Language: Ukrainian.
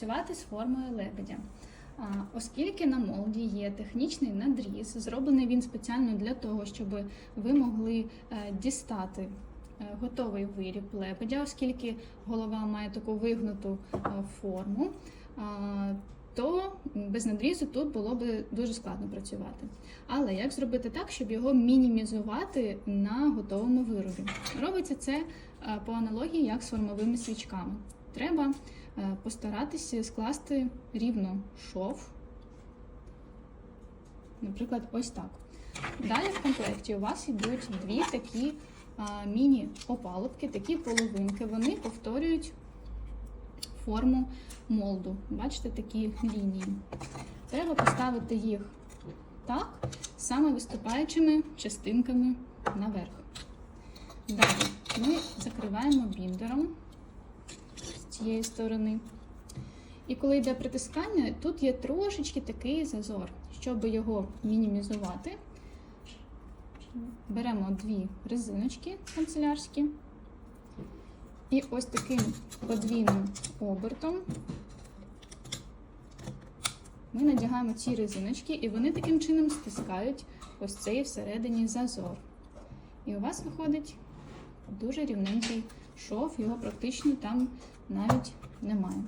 працювати з формою лебедя. Оскільки на молді є технічний надріз, зроблений він спеціально для того, щоб ви могли е, дістати е, готовий виріб лебедя, оскільки голова має таку вигнуту е, форму, то без надрізу тут було би дуже складно працювати. Але як зробити так, щоб його мінімізувати на готовому виробі? Робиться це по аналогії як з формовими свічками. Треба е, постаратися скласти рівно шов, наприклад, ось так. Далі в комплекті у вас йдуть дві такі міні-опалубки, такі половинки. Вони повторюють форму молду. Бачите, такі лінії. Треба поставити їх так, саме виступаючими частинками наверх. Далі ми закриваємо біндером цієї сторони. І коли йде притискання, тут є трошечки такий зазор. Щоб його мінімізувати, беремо дві резиночки канцелярські. І ось таким подвійним обертом ми надягаємо ці резиночки, і вони таким чином стискають ось цей всередині зазор. І у вас виходить дуже рівненький шов, його практично там навіть немає.